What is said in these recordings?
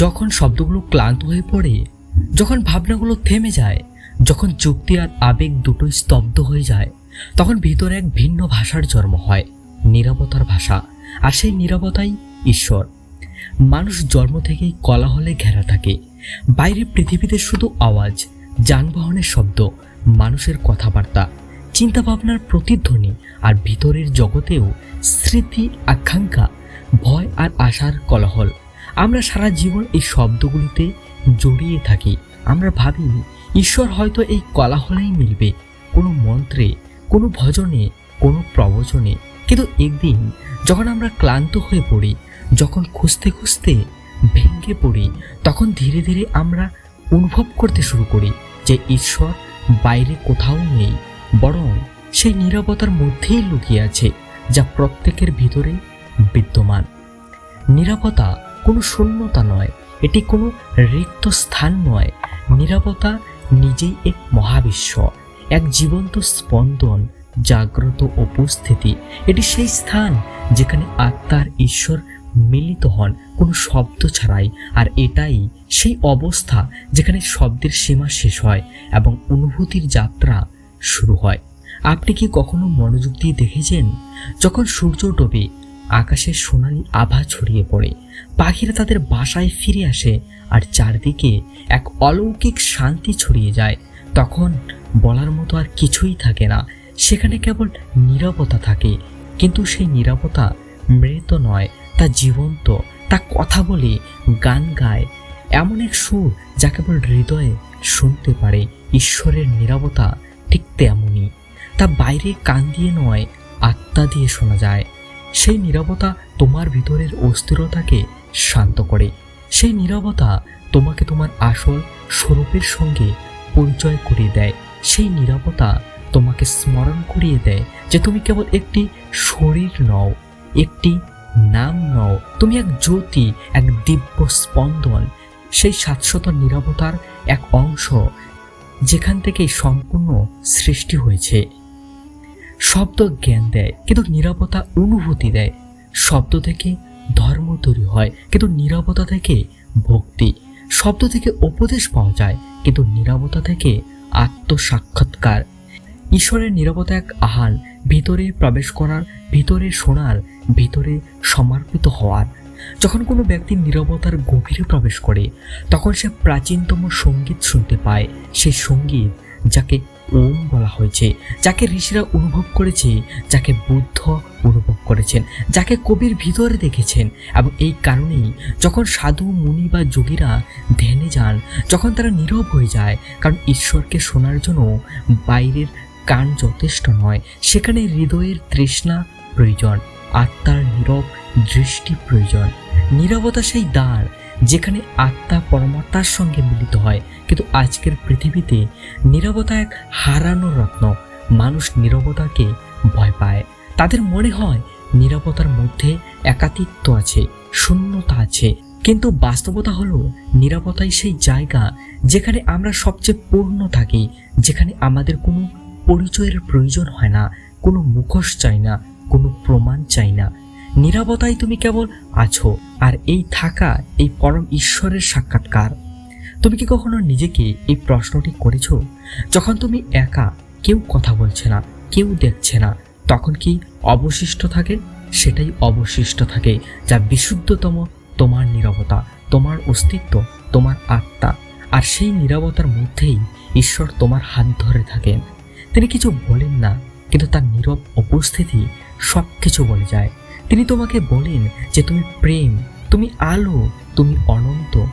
যখন শব্দগুলো ক্লান্ত হয়ে পড়ে, যখন ভাবনাগুলো থেমে যায়, যখন যুক্তি আর আবেগ দুটোই স্তব্ধ হয়ে যায়, তখন ভিতরে এক ভিন্ন ভাষার জন্ম হয়, নিরবতার ভাষা। আর সেই নিরবতাই ঈশ্বর। মানুষ জন্ম থেকেই কলাহলে ঘেরা থাকে। বাইরে পৃথিবীতে শুধু আওয়াজ, যানবাহনের শব্দ, মানুষের কথাবার্তা, চিন্তাভাবনার প্রতিধ্বনি আর ভিতরের জগতেও স্মৃতি, আকাঙ্ক্ষা, ভয় আর আশার কলাহল। আমরা সারা জীবন এই শব্দগুলিতে জড়িয়ে থাকি। আমরা ভাবি ঈশ্বর হয়তো এই কলাহলেই মিলবে। কোনো মন্ত্রে, কোনো ভজনে, কোনো প্রবচনে। কিন্তু একদিন, যখন আমরা ক্লান্ত হয়ে পড়ি, যখন খুঁজতে খুঁজতে ভেঙে পড়ি, তখন ধীরে ধীরে আমরা অনুভব করতে শুরু করি যে ঈশ্বর বাইরে কোথাও নেই, বরং সেই নীরবতার মধ্যেই লুকিয়ে আছে, যা প্রত্যেকের ভিতরে বিদ্যমান। নিরাপত্তা কোনো শূন্যতা নয়, এটি কোনো রিক্ত স্থান নয়। নিরাপত্তা নিজেই এক মহাবিশ্ব, এক জীবন্ত স্পন্দন, জাগ্রত উপস্থিতি। এটি সেই স্থান যেখানে আত্মার ঈশ্বর মিলিত হন, কোনো শব্দ ছাড়াই। আর এটাই সেই অবস্থা যেখানে শব্দের সীমা শেষ হয় এবং অনুভূতির যাত্রা শুরু হয়। আপনি কি কখনো মনোযোগ দিয়ে দেখেছেন? যখন সূর্য ডোবে আকাশে সোনালি আভা ছড়িয়ে পড়ে। পাখিরা তাদের বাসায় ফিরে আসে আর চারদিকে এক অলৌকিক শান্তি ছড়িয়ে যায়। তখন বলার মতো আর কিছুই থাকে না। সেখানে কেবল নীরবতা থাকে। কিন্তু সেই নীরবতা মৃত নয়, তা জীবন্ত। তা কথা বলে, গান গায়। এমন এক সুর যা কেবল হৃদয়ে শুনতে পারে। ঈশ্বরের নীরবতা ঠিক তেমনই। তা বাইরে কান দিয়ে নয়, আত্মা দিয়ে শোনা যায়। সেই নীরবতা তোমার ভিতরের অস্থিরতাকে শান্ত করে। সেই নীরবতা তোমাকে তোমার আসল স্বরূপের সঙ্গে পরিচয় করিয়ে দেয়। সেই নীরবতা তোমাকে স্মরণ করিয়ে দেয় যে তুমি কেবল একটি শরীর নও, একটি নাম নও। তুমি এক জ্যোতি, এক দিব্য স্পন্দন। সেই শাশ্বত নীরবতার এক অংশ যেখান থেকে সম্পূর্ণ সৃষ্টি হয়েছে। শব্দ জ্ঞান দেয়, কিন্তু নিরাপত্তা অনুভূতি দেয়। শব্দ থেকে ধর্ম তৈরি হয়, কিন্তু নিরাপত্তা থেকে ভক্তি। শব্দ থেকে উপদেশ পাওয়া যায়, কিন্তু নিরাপত্তা থেকে আত্মসাক্ষাৎকার। ঈশ্বরের নিরাপত্তা এক আহান ভিতরে প্রবেশ করার, ভিতরে শোনার, ভিতরে সমর্পিত হওয়ার। যখন কোনো ব্যক্তি নিরবতার গভীরে প্রবেশ করে, তখন সে প্রাচীনতম সংগীত শুনতে পায়। সেই সংগীত যাকে ওম বলা হয়েছে। যাকে ঋষিরা অনুভব করেছে, যাকে বুদ্ধ অনুভব করেছেন, যাকে কবির ভিতরে দেখেছেন এবং এই কারণেই যখন সাধু, মুনি বা যোগীরা ধ্যানে যান, যখন তারা নীরব হয়ে যায়, কারণ ঈশ্বরকে শোনার জন্য বাইরের কান যথেষ্ট নয়, সেখানে হৃদয়ের তৃষ্ণা প্রয়োজন, আত্মার নীরব দৃষ্টি প্রয়োজন। নীরবতা সেই দ্বার যেখানে আত্মা পরমাত্মার সঙ্গে মিলিত হয়। কিন্তু আজকের পৃথিবীতে নীরবতা এক হারানো রত্ন। মানুষ নীরবতাকে ভয় পায়। তাদের মনে হয় নীরবতার মধ্যে একাতিত্ব আছে, শূন্যতা আছে। কিন্তু বাস্তবতা হলো নিরাপত্তাই সেই জায়গা যেখানে আমরা সবচেয়ে পূর্ণ থাকি, যেখানে আমাদের কোনো পরিচয়ের প্রয়োজন হয় না, কোনো মুখোশ চাই না, কোনো প্রমাণ চাই না। নিরাপত্তায় তুমি কেবল আছো। আর এই থাকা, এই পরম ঈশ্বরের সাক্ষাৎকার। তুমি কি কখনো নিজেকে এই প্রশ্নটি করেছ? যখন তুমি একা, কেউ কথা বলছে না, কেউ দেখছে না, তখন কি অবশিষ্ট থাকে? সেটাই অবশিষ্ট থাকে, যা বিশুদ্ধতম তোমার নিরবতা, তোমার অস্তিত্ব, তোমার আত্মা। আর সেই নিরবতার মধ্যেই ঈশ্বর তোমার হাত ধরে থাকেন। তিনি কিছু বলেন না, কিন্তু তার নীরব উপস্থিতি সব কিছু বলে যায়। তিনি তোমাকে বলেন যে তুমি প্রেম, তুমি আলো, তুমি অনন্ত।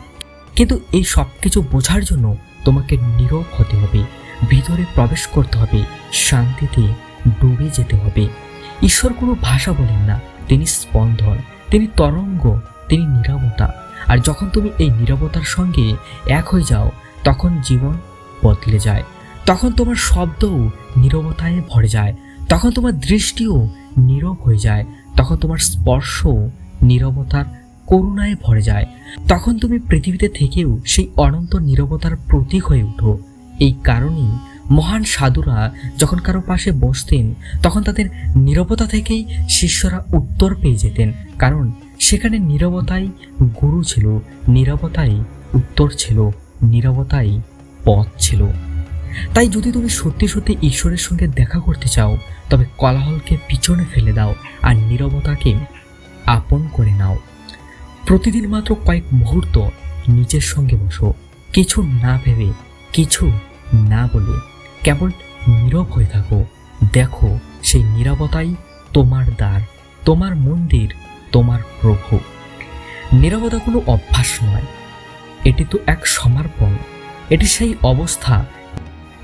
কিন্তু এই সব কিছু বোঝার জন্য তোমাকে নীরব হতে হবে, ভিতরে প্রবেশ করতে হবে, শান্তিতে ডুবে যেতে হবে। ঈশ্বর কোনো ভাষা বলেন না, তিনি স্পন্দন, তিনি তরঙ্গ, তিনি নীরবতা। আর যখন তুমি এই নীরবতার সঙ্গে এক হয়ে যাও, তখন জীবন বদলে যায়। তখন তোমার শব্দও নীরবতায় ভরে যায়। তখন তোমার দৃষ্টিও নীরব হয়ে যায়। তখন তোমার স্পর্শ নীরবতার করুণায় ভরে যায়। তখন তুমি পৃথিবীতে থেকেও সেই অনন্ত নীরবতার প্রতীক হয়ে উঠো। এই কারণেই মহান সাধুরা যখন কারও পাশে বসতেন, তখন তাদের নীরবতা থেকেই শিষ্যরা উত্তর পেয়ে যেতেন। কারণ সেখানে নীরবতাই গুরু ছিল, নীরবতাই উত্তর ছিল, নীরবতাই পথ ছিল। তাই যদি তুমি সত্যি সত্যি ঈশ্বরের সঙ্গে দেখা করতে চাও তবে কলাহলকে পিছনে ফেলে দাও আর নীরবতাকে আপন করে নাও। প্রতিদিন মাত্র কয়েক মুহূর্ত নিজের সঙ্গে বসো। কিছু না ভেবে, কিছু না বলে, কেবল নীরব হয়ে থাকো। দেখো, সেই নীরবতাই তোমার দ্বার, তোমার মন্দির, তোমার প্রভু। নীরবতা কোনো অভ্যাস নয়। এটি তো এক সমর্পণ। এটি সেই অবস্থা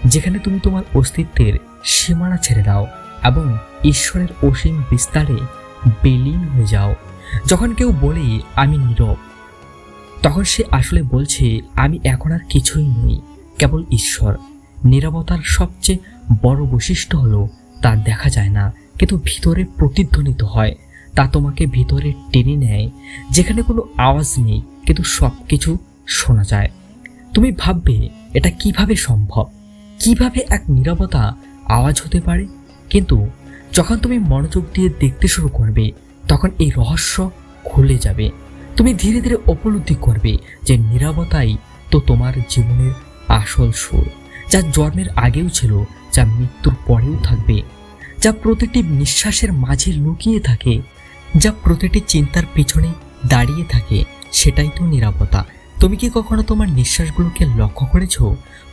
যেখানে তুমি তোমার অস্তিত্বের সীমানা ছেড়ে দাও। এবং ঈশ্বরের অসীম বিস্তারে বিলীন হয়ে যাও। যখন কেউ বলে, আমি নীরব, তখন সে আসলে বলছে, আমি এখন আর কিছুই নই, কেবল ঈশ্বর। নীরবতার সবচেয়ে বড় বৈশিষ্ট্য হলো, তা দেখা যায় না, কিন্তু ভিতরে প্রতিধ্বনিত হয়। তা তোমাকে ভিতরে টেনে নেয়, যেখানে কোনো আওয়াজ নেই, কিন্তু সব কিছু শোনা যায়। তুমি ভাববে, এটা কীভাবে সম্ভব? কীভাবে এক নীরবতা আওয়াজ হতে পারে? কিন্তু যখন তুমি মনোযোগ দিয়ে দেখতে শুরু করবে, তখন এই রহস্য খুলে যাবে। তুমি ধীরে ধীরে উপলব্ধি করবে যে নীরবতাই তো তোমার জীবনের আসল সুর, যা জন্মের আগেও ছিল, যা মৃত্যুর পরেও থাকবে, যা প্রতিটি নিঃশ্বাসের মাঝে লুকিয়ে থাকে, যা প্রতিটি চিন্তার পিছনে দাঁড়িয়ে থাকে, সেটাই তো নিরাপত্তা তুমি কি কখনো তোমার নিঃশ্বাসগুলোকে লক্ষ্য করেছ?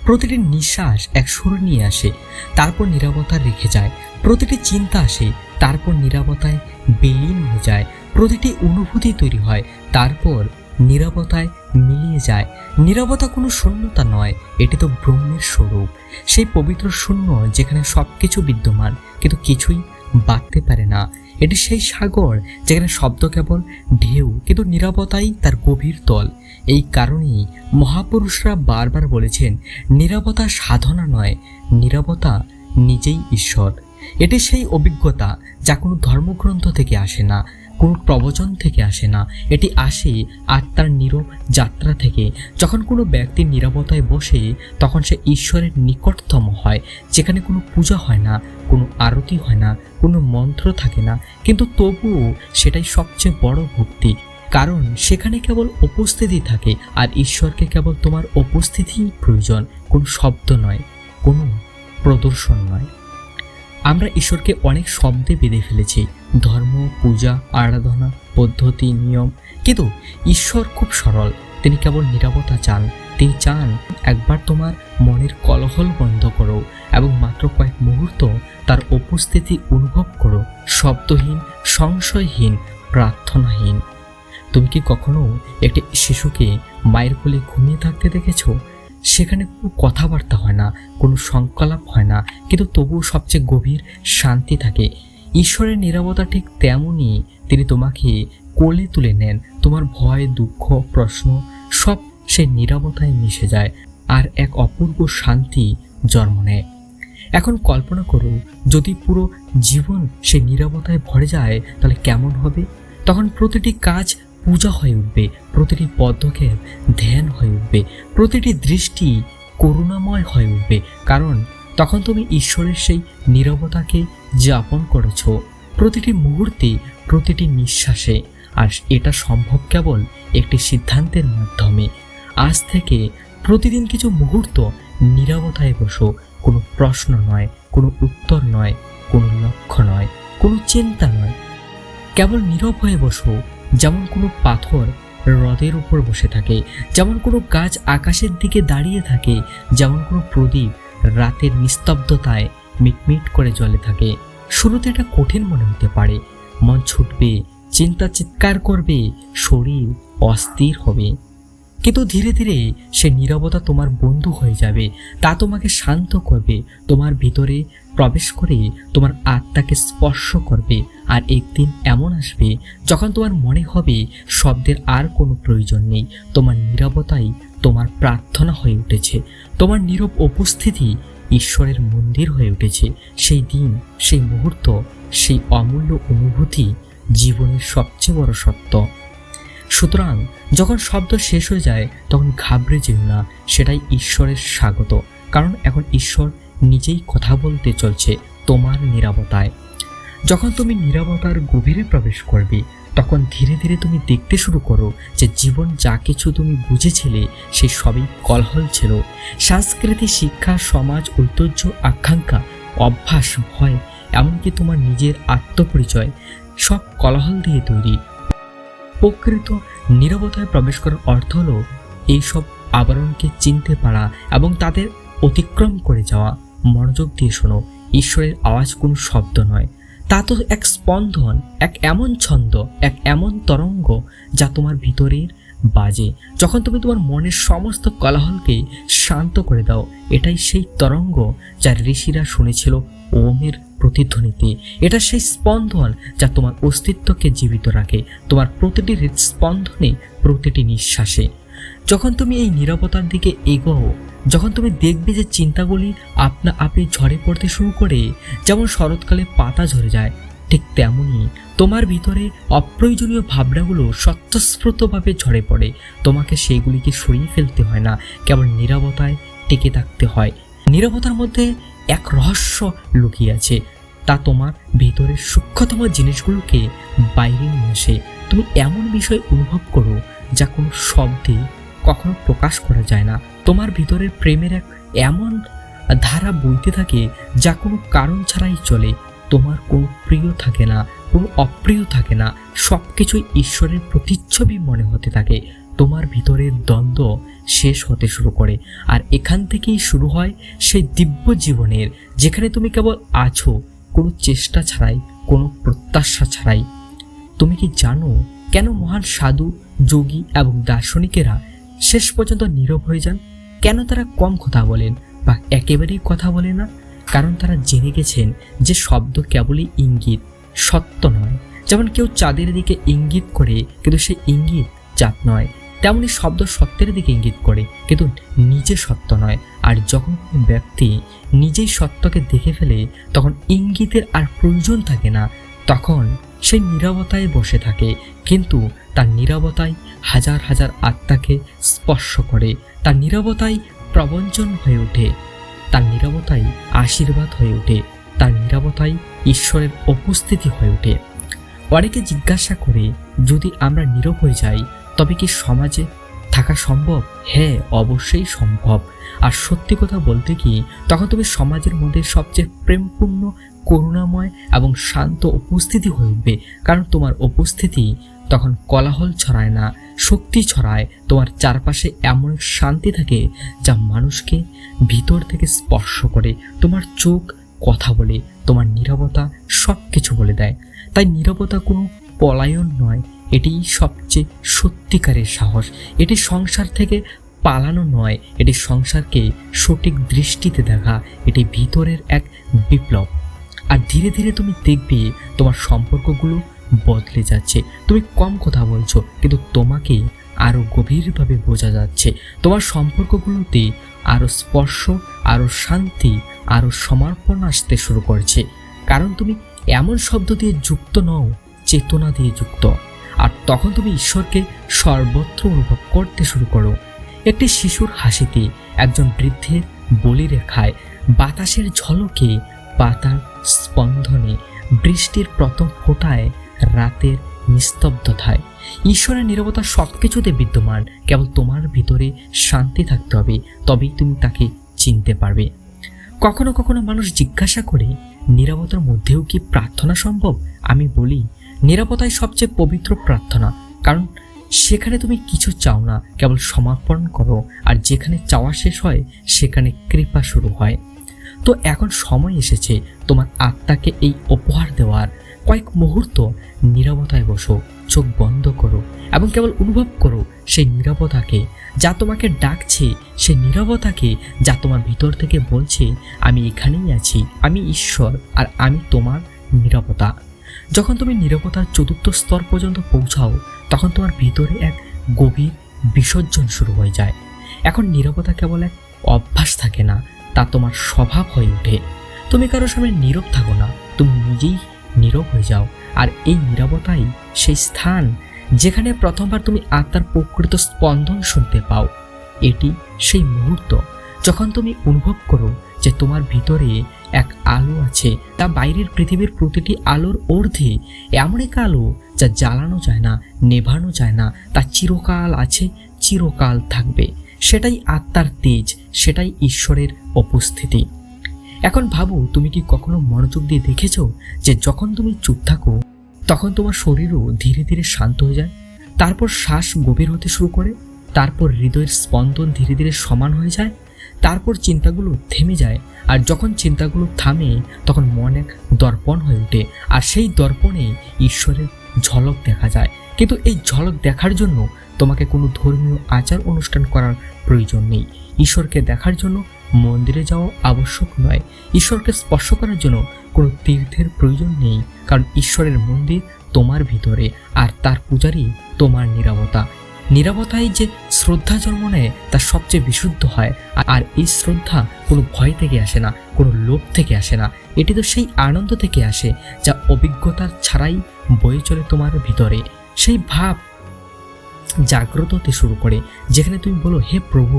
প্রতিটি নিঃশ্বাস এক সুর নিয়ে আসে, তারপর নিরাপত্তা রেখে যায় প্রতিটি চিন্তা আসে, তারপর নিরাপত্তায় বিলীন হয়ে যায়, প্রতিটি অনুভূতি তৈরি হয়, তারপর নিরাপত্তায় মিলিয়ে যায়। নিরাপত্তা কোনো শূন্যতা নয়, এটি তো ব্রহ্মের স্বরূপ। সেই পবিত্র শূন্য যেখানে সব কিছু বিদ্যমান, কিন্তু কিছুই বাড়তে পারে না। এটি সেই সাগর যেখানে শব্দ কেবল ঢেউ, কিন্তু নিরাপত্তাই তার গভীর তল। এই কারণেই মহাপুরুষরা বারবার বলেছেন নিরাপত্তা সাধনা নয় নিরাপত্তা নিজেই ঈশ্বর। এটি সেই অভিজ্ঞতা যা কোনো ধর্মগ্রন্থ থেকে আসে না, কোনো প্রবচন থেকে আসে না। এটি আসে আত্মার নীরব যাত্রা থেকে। যখন কোনো ব্যক্তি নিরাপত্তায় বসে, তখন সে ঈশ্বরের নিকটতম হয়, যেখানে কোনো পূজা হয় না, কোনো আরতি হয় না, কোনো মন্ত্র থাকে না। কিন্তু তবুও সেটাই সবচেয়ে বড় ভক্তি, কারণ সেখানে কেবল উপস্থিতি থাকে আর ঈশ্বরকে কেবল তোমার উপস্থিতিই প্রয়োজন, কোনো শব্দ নয়, কোনো প্রদর্শন নয়। আমরা ঈশ্বরকে অনেক শব্দে বেঁধে ফেলেছি। ধর্ম, পূজা, আরাধনা, পদ্ধতি, নিয়ম। কিন্তু ঈশ্বর খুব সরল। তিনি কেবল নিরাপত্তা চান। তিনি চান একবার তোমার মনের কলহল বন্ধ করো এবং মাত্র কয়েক মুহূর্ত তার উপস্থিতি অনুভব করো। শব্দহীন, সংশয়হীন, প্রার্থনাহীন। তুমি কি কখনো একটি শিশুকে মায়ের কোলে ঘুমিয়ে থাকতে দেখেছ? সেখানে কোনো কথাবার্তা হয় না, কোনো সংকলাপ হয় না, কিন্তু তবুও সবচেয়ে গভীর শান্তি থাকে। ঈশ্বরের নিরাপত্তা ঠিক তেমনই, তিনি তোমাকে কোলে তুলে নেন, তোমার ভয়, দুঃখ, প্রশ্ন, সব সেই নিরাপত্তায় মিশে যায়, আর এক অপূর্ব শান্তি জন্ম নেয়। এখন কল্পনা করো যদি পুরো জীবন সে নিরাপত্তায় ভরে যায়, তাহলে কেমন হবে? তখন প্রতিটি কাজ পূজা হয়ে উঠবে, প্রতিটি পদক্ষেপ ধ্যান হয়ে উঠবে, প্রতিটি দৃষ্টি করুণাময় হয়ে উঠবে। কারণ তখন তুমি ঈশ্বরের সেই নীরবতাকে যাপন করেছ। প্রতিটি মুহূর্তে, প্রতিটি নিঃশ্বাসে। আর এটা সম্ভব কেবল একটি সিদ্ধান্তের মাধ্যমে। আজ থেকে প্রতিদিন কিছু মুহূর্ত নীরবতায় বসো। কোনো প্রশ্ন নয়, কোনো উত্তর নয়, কোনো লক্ষ্য নয়, কোনো চিন্তা নয়। কেবল নীরব হয়ে বসো। যেমন কোনো পাথর হ্রদের উপর বসে থাকে, যেমন কোনো গাছ আকাশের দিকে দাঁড়িয়ে থাকে, যেমন কোনো প্রদীপ রাতের নিস্তব্ধতায় মিটমিট করে জ্বলে থাকে। শুরুতে এটা কঠিন মনে হতে পারে। মন ছুটবে, চিন্তা চিৎকার করবে, শরীর অস্থির হবে। কিন্তু ধীরে ধীরে সে নীরবতা তোমার বন্ধু হয়ে যাবে। তা তোমাকে শান্ত করবে, তোমার ভিতরে প্রবেশ করে তোমার আত্মাকে স্পর্শ করবে আর একদিন এমন আসবে, যখন তোমার মনে হবে শব্দের আর কোনো প্রয়োজন নেই। তোমার নীরবতাই তোমার প্রার্থনা হয়ে উঠেছে। তোমার নীরব উপস্থিতি ঈশ্বরের মন্দির হয়ে উঠেছে। সেই দিন, সেই মুহূর্ত, সেই অমূল্য অনুভূতি জীবনের সবচেয়ে বড় সত্য। সুতরাং যখন শব্দ শেষ হয়ে যায়, তখন ঘাবড়ে যেও না, সেটাই ঈশ্বরের স্বাগত। কারণ এখন ঈশ্বর নিজেই কথা বলতে চলছে তোমার নিরাপত্তায়। যখন তুমি নিরাপত্তার গভীরে প্রবেশ করবে, তখন ধীরে ধীরে তুমি দেখতে শুরু করো যে জীবন যা কিছু তুমি বুঝেছিলে, সে সবই কলহল ছিল। সংস্কৃতি শিক্ষা, সমাজ, ঐতিহ্য, আকাঙ্ক্ষা, অভ্যাস, ভয়, এমনকি তোমার নিজের আত্মপরিচয়, সব কলহল দিয়ে তৈরি। প্রকৃত নিরবতায় প্রবেশ করার অর্থ হলো এইসব আবরণকে চিনতে পারা এবং তাদের অতিক্রম করে যাওয়া। মনোযোগ দিয়ে শোনো, ঈশ্বরের আওয়াজ কোনো শব্দ নয়। তা তো এক স্পন্দন, এক এমন ছন্দ, এক এমন তরঙ্গ যা তোমার ভিতরের বাজে। যখন তুমি তোমার মনের সমস্ত কলাহলকে শান্ত করে দাও, এটাই সেই তরঙ্গ যা ঋষিরা শুনেছিল ওমের প্রতিধ্বনিতে। এটা সেই স্পন্দন যা তোমার অস্তিত্বকে জীবিত রাখে। তোমার প্রতিটি হৃদস্পন্দনে প্রতিটি নিঃশ্বাসে। যখন তুমি এই নিরাপত্তার দিকে এগোও, যখন তুমি দেখবে যে চিন্তাগুলি আপনা আপনি ঝরে পড়তে শুরু করে, যেমন শরৎকালে পাতা ঝরে যায়, ঠিক তেমনই তোমার ভিতরে অপ্রয়োজনীয় ভাবনাগুলো স্বতঃস্ফূর্তভাবে ঝরে পড়ে। তোমাকে সেইগুলিকে সরিয়ে ফেলতে হয় না, কেবল নিরাপত্তায় টিকে থাকতে হয়। নিরাপত্তার মধ্যে এক রহস্য লুকিয়ে আছে। তা তোমার ভিতরের সূক্ষ্মতম জিনিসগুলোকে বাইরে নিয়ে আসে তুমি এমন বিষয় অনুভব করো যা কোনো শব্দে কখনো প্রকাশ করা যায় না। তোমার ভিতরের প্রেমের এক এমন ধারা বইতে থাকে যা কোনো কারণ ছাড়াই চলে। তোমার কোনো প্রিয় থাকে না, কোনো অপ্রিয় থাকে না সব কিছুই ঈশ্বরের প্রতিচ্ছবি মনে হতে থাকে। তোমার ভিতরের দ্বন্দ্ব শেষ হতে শুরু করে আর এখান থেকেই শুরু হয় সেই দিব্য জীবনের, যেখানে তুমি কেবল আছো। কোনো চেষ্টা ছাড়াই, কোনো প্রত্যাশা ছাড়াই। তুমি কি জানো কেন মহান সাধু, যোগী এবং দার্শনিকেরা শেষ পর্যন্ত নীরব হয়ে যান? কেন তারা কম কথা বলেন বা একেবারেই কথা বলে না? কারণ তারা জেনে গেছেন যে শব্দ কেবলই ইঙ্গিত, সত্য নয়। যেমন কেউ চাঁদের দিকে ইঙ্গিত করে, কিন্তু সে ইঙ্গিত চাঁদ নয়। তেমনি শব্দ সত্যের দিকে ইঙ্গিত করে, কিন্তু নিজে সত্য নয়। আর যখন কোনো ব্যক্তি নিজেই সত্যকে দেখে ফেলে, তখন ইঙ্গিতের আর প্রয়োজন থাকে না। তখন সে নীরবতায় বসে থাকে, কিন্তু তার নীরবতায় হাজার হাজার আত্মাকে স্পর্শ করে। তার নীরবতাই প্রবঞ্চন হয়ে ওঠে, তার নীরবতাই আশীর্বাদ হয়ে ওঠে, তার নীরবতাই ঈশ্বরের উপস্থিতি হয়ে ওঠে। অনেকে জিজ্ঞাসা করে, যদি আমরা নীরব হয়ে যাই তবে কি সমাজে থাকা সম্ভব? হ্যাঁ অবশ্যই সম্ভব। আর সত্যি কথা বলতে কি, তখন তুমি সমাজের মধ্যে সবচেয়ে প্রেমপূর্ণ, করুণাময় এবং শান্ত উপস্থিতি হয়ে উঠবে। কারণ তোমার উপস্থিতি তখন কলাহল ছড়ায় না, শক্তি ছড়ায়। তোমার চারপাশে এমন শান্তি থাকে যা মানুষকে ভিতর থেকে স্পর্শ করে। তোমার চোখ কথা বলে, তোমার নীরবতা সব কিছু বলে দেয়। তাই নীরবতা কোনো পলায়ন নয় এটি সবচেয়ে সত্যিকারের সাহস। এটি সংসার থেকে পালানো নয়, এটি সংসারকে সঠিক দৃষ্টিতে দেখা, এটি ভিতরের এক বিপ্লব। আর ধীরে ধীরে তুমি দেখবে তোমার সম্পর্কগুলো বদলে যাচ্ছে। তুমি কম কথা বলছো, কিন্তু তোমাকে আরও গভীরভাবে বোঝা যাচ্ছে। তোমার সম্পর্কগুলোতে আরও স্পর্শ আরও শান্তি আরও সমর্পণ আসতে শুরু করছে। কারণ তুমি এমন শব্দ দিয়ে যুক্ত নও, চেতনা দিয়ে যুক্ত। আর তখন তুমি ঈশ্বরকে সর্বত্র অনুভব করতে শুরু করো। একটি শিশুর হাসিতে একজন বৃদ্ধের বলি রেখায় বাতাসের ঝলকে পাতার স্পন্দনে বৃষ্টির প্রথম ফোঁটায় রাতের নিস্তব্ধতায়। ঈশ্বরের নিরবতা সব কিছুতে বিদ্যমান, কেবল তোমার ভিতরে শান্তি থাকতে হবে, তবেই তুমি তাকে চিনতে পারবে। কখনো কখনো মানুষ জিজ্ঞাসা করে নিরাপত্তার মধ্যেও কি প্রার্থনা সম্ভব? আমি বলি নিরাপত্তাই সবচেয়ে পবিত্র প্রার্থনা। কারণ সেখানে তুমি কিছু চাও না, কেবল সমর্পণ করো, আর যেখানে চাওয়া শেষ হয়, সেখানে কৃপা শুরু হয়। তো এখন সময় এসেছে তোমার আত্মাকে এই উপহার দেওয়ার। কয়েক মুহূর্ত নীরবতায় বসো, চোখ বন্ধ করো, এবং কেবল অনুভব করো সেই নীরবতাকে, যা তোমাকে ডাকছে, সেই নীরবতাকে, যা তোমার ভিতর থেকে বলছে, আমি এখানেই আছি, আমি ঈশ্বর, আর আমি তোমার নীরবতা। যখন তুমি নীরবতার চতুর্থ স্তর পর্যন্ত পৌঁছাও, তখন তোমার ভিতরে এক গভীর বিসর্জন শুরু হয়ে যায়। এখন নীরবতা কেবল এক অভ্যাস থাকে না, তা তোমার স্বভাব হয়ে ওঠে। তুমি কারও সামনে নীরব থাকো না, তুমি নিজেই নীরব হয়ে যাও। আর এই নীরবতাই সেই স্থান যেখানে প্রথমবার তুমি আত্মার প্রকৃত স্পন্দন শুনতে পাও। এটি সেই মুহূর্ত যখন তুমি অনুভব করো যে তোমার ভিতরে এক আলো আছে, তা বাইরের পৃথিবীর প্রতিটি আলোর অর্ধে এমন এক আলো যা জ্বালানো যায় না, নেভানো যায় না, তা চিরকাল আছে, চিরকাল থাকবে। সেটাই আত্মার তেজ, সেটাই ঈশ্বরের উপস্থিতি। এখন ভাবো, তুমি কি কখনো মনোযোগ দিয়ে দেখেছ যে যখন তুমি চুপ থাকো, তখন তোমার শরীরও ধীরে ধীরে শান্ত হয়ে যায়? তারপর শ্বাস গভীর হতে শুরু করে, তারপর হৃদয়ের স্পন্দন ধীরে ধীরে সমান হয়ে যায় তারপর চিন্তাগুলো থেমে যায়, আর যখন চিন্তাগুলো থামে, তখন মন এক দর্পণ হয়ে ওঠে, আর সেই দর্পণে ঈশ্বরের ঝলক দেখা যায়। কিন্তু এই ঝলক দেখার জন্য তোমাকে কোনো ধর্মীয় আচার অনুষ্ঠান করার প্রয়োজন নেই। ঈশ্বরকে দেখার জন্য মন্দিরে যাওয়া আবশ্যক নয়। ঈশ্বরকে স্পর্শ করার জন্য কোনো তীর্থের প্রয়োজন নেই, কারণ ঈশ্বরের মন্দির তোমার ভিতরে, আর তার পূজারই তোমার নিরাপত্তা নিরাপত্তায় যে শ্রদ্ধা জন্ম নেয়, তা সবচেয়ে বিশুদ্ধ হয়। আর এই শ্রদ্ধা কোনো ভয় থেকে আসে না, কোনো লোভ থেকে আসে না। এটি তো সেই আনন্দ থেকে আসে, যা অভিজ্ঞতা ছাড়াই বয়ে চলে তোমার ভিতরে। সেই ভাব জাগ্রত হতে শুরু করে, যেখানে তুমি বলো, হে প্রভু,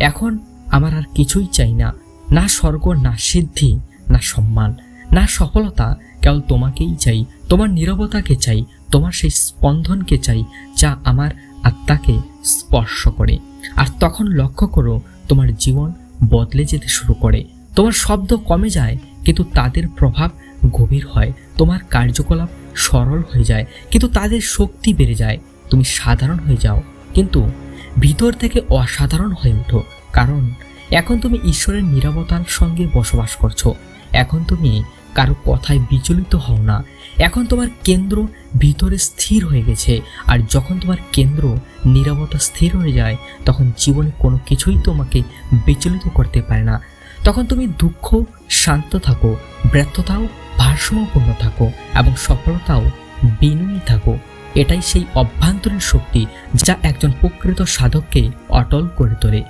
এখন আমার আর কিছুই চাই না। না স্বর্গ, না সিদ্ধি, না সম্মান, না সফলতা কেবল তোমাকেই চাই। তোমার নীরবতাকে চাই, তোমার সেই স্পন্দনকে চাই, যা আমার আত্মাকে স্পর্শ করে। আর তখন লক্ষ্য করো, তোমার জীবন বদলে যেতে শুরু করে। তোমার শব্দ কমে যায়, কিন্তু তাদের প্রভাব গভীর হয়। তোমার কার্যকলাপ সরল হয়ে যায়, কিন্তু তাদের শক্তি বেড়ে যায়। তুমি সাধারণ হয়ে যাও, কিন্তু ভিতর থেকে অসাধারণ হয়ে ওঠো। কারণ এখন তুমি ঈশ্বরের নিরাপত্তার সঙ্গে বসবাস করছ। এখন তুমি কারও কথায় বিচলিত হও না। এখন তোমার কেন্দ্র ভিতরে স্থির হয়ে গেছে, আর যখন তোমার কেন্দ্র নিরাপত্তা স্থির হয়ে যায়, তখন জীবনে কোনো কিছুই তোমাকে বিচলিত করতে পারে না। তখন তুমি দুঃখ শান্ত থাকো, ব্যর্থতাও ভারসাম্যপূর্ণ থাকো, এবং সফলতাও বিনয়ী থাকো। এটাই সেই অভ্যন্তরীণ শক্তি যা একজন প্রকৃত সাধককে অটল করে তোলে।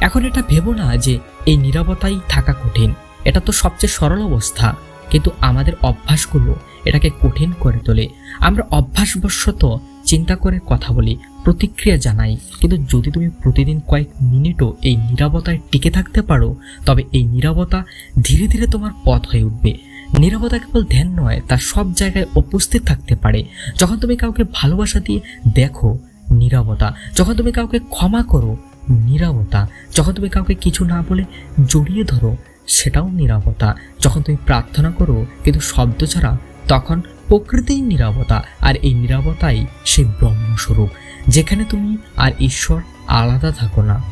এখন এটা ভেবো না যে এই নিরাপত্তাই থাকা কঠিন। এটা তো সবচেয়ে সরল অবস্থা। কিন্তু আমাদের অভ্যাসগুলো এটাকে কঠিন করে তোলে। আমরা অভ্যাসবশত চিন্তা করে কথা বলি, প্রতিক্রিয়া জানাই। কিন্তু যদি তুমি প্রতিদিন কয়েক মিনিটও এই নিরাপত্তায় টিকে থাকতে পারো, তবে এই নিরাপত্তা ধীরে ধীরে তোমার পথ হয়ে উঠবে। নিরাপত্তা কেবল ধ্যান নয়, তা সব জায়গায় উপস্থিত থাকতে পারে। যখন তুমি কাউকে ভালোবাসা দিয়ে দেখো নিরাপত্তা যখন তুমি কাউকে ক্ষমা করো নিরাপত্তা যখন তুমি কাউকে কিছু না বলে জড়িয়ে ধরো, সেটাও নিরাপত্তা যখন তুমি প্রার্থনা করো, কিন্তু শব্দ ছাড়া তখন প্রকৃতিই নিরাপত্তা আর এই নিরাপত্তাই সেই ব্রহ্মস্বরূপ, যেখানে তুমি আর ঈশ্বর আলাদা থাকো না।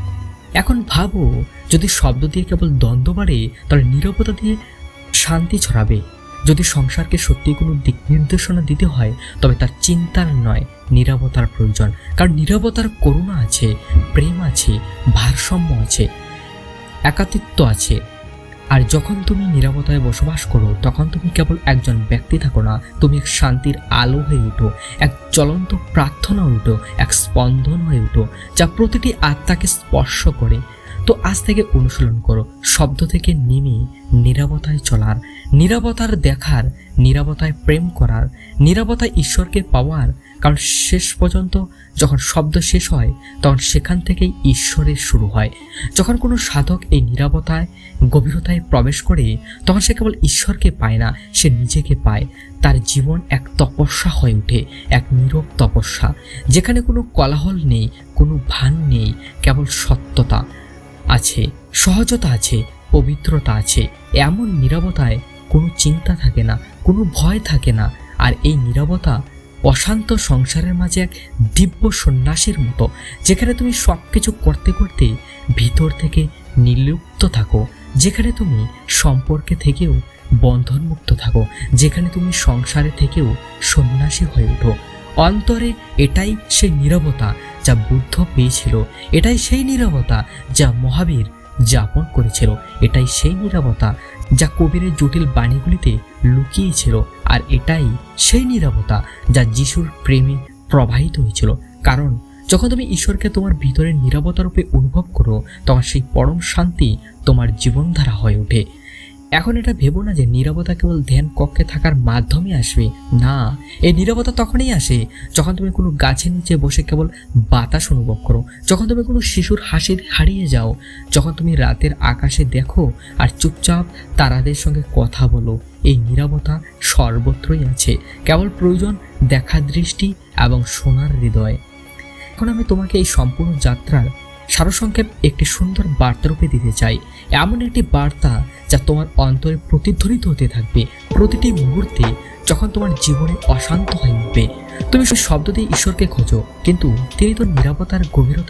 এখন ভাবো, যদি শব্দ দিয়ে কেবল দ্বন্দ্ব বাড়ে, তাহলে নিরাপত্তা দিয়ে শান্তি ছড়াবে। যদি সংসারকে সত্যি কোনো দিক নির্দেশনা দিতে হয়, তবে তার চিন্তার নয় নিরাপত্তার প্রয়োজন। কারণ নিরাপত্তার করুণা আছে, প্রেম আছে, ভারসাম্য আছে একাতিত্ব আছে। আর যখন তুমি নিরাপত্তায় বসবাস করো, তখন তুমি কেবল একজন ব্যক্তি থাকো না, তুমি এক শান্তির আলো হয়ে উঠো, এক জ্বলন্ত প্রার্থনা উঠো, এক স্পন্দন হয়ে উঠো, যা প্রতিটি আত্মাকে স্পর্শ করে। তো আজ থেকে অনুশীলন করো। শব্দ থেকে নেমে নিরাপত্তায় চলার নিরাপত্তার দেখার নিরাপত্তায় প্রেম করার নিরাপত্তায় ঈশ্বরকে পাওয়ার। কারণ শেষ পর্যন্ত যখন শব্দ শেষ হয়, তখন সেখান থেকেই ঈশ্বরের শুরু হয়। যখন কোনো সাধক এই নিরাপত্তায় গভীরতায় প্রবেশ করে, তখন সে কেবল ঈশ্বরকে পায় না, সে নিজেকে পায়। তার জীবন এক তপস্যা হয়ে ওঠে, এক নীরব তপস্যা। যেখানে কোনো কলাহল নেই, কোনো ভান নেই, কেবল সত্যতা। আছে, সহজতা আছে, পবিত্রতা আছে, এমন নিরবতায় কোনো চিন্তা থাকে না, কোনো ভয় থাকে না। আর এই নিরবতা অশান্ত সংসারের মাঝে এক দিব্য সন্ন্যাসীর মতো, যেখানে তুমি সব কিছু করতে করতে ভিতর থেকে নির্লিপ্ত থাকো, যেখানে তুমি সম্পর্কে থেকেও বন্ধনমুক্ত থাকো, যেখানে তুমি সংসারে থেকেও সন্ন্যাসী হয়ে ওঠো। অন্তরে এটাই সেই নীরবতা যা বুদ্ধ পেয়েছিল, এটাই সেই নীরবতা যা মহাবীর যাপন করেছিল। এটাই সেই নীরবতা যা কবিরের জটিল বাণীগুলিতে লুকিয়েছিল। আর এটাই সেই নীরবতা যা যিশুর প্রেমে প্রবাহিত হয়েছিল। কারণ, যখন তুমি ঈশ্বরকে তোমার ভিতরের নিরাপত্তা রূপে অনুভব করো, তখন সেই পরম শান্তি তোমার জীবনধারা হয়ে ওঠে। এখন এটা ভেবো না যে নীরবতা কেবল ধ্যান কক্ষে থাকার মাধ্যমে আসবে। না, এই নীরবতা তখনই আসে যখন তুমি কোনো গাছের নিচে বসে কেবল বাতাস অনুভব করো, যখন তুমি কোনো শিশুর হাসির হারিয়ে যাও, যখন তুমি রাতের আকাশে দেখো আর চুপচাপ তারাদের সঙ্গে কথা বলো। এই নীরবতা সর্বত্রই আছে, কেবল প্রয়োজন দেখা দৃষ্টি এবং সোনার হৃদয়। এখন আমি তোমাকে এই সম্পূর্ণ যাত্রার সারসংক্ষেপ একটি সুন্দর বার্তা রূপে দিতে চাই। এমন একটি বার্তা যা তোমার অন্তরে প্রতিধ্বনিত হতে থাকবে। প্রতিটি মুহূর্তে যখন তোমার জীবনে অশান্ত হয়ে উঠবে, তুমি সেই শব্দ দিয়ে ঈশ্বরকে খোঁজো। কিন্তু তিনি তো নিরাপত্তার গভীরতা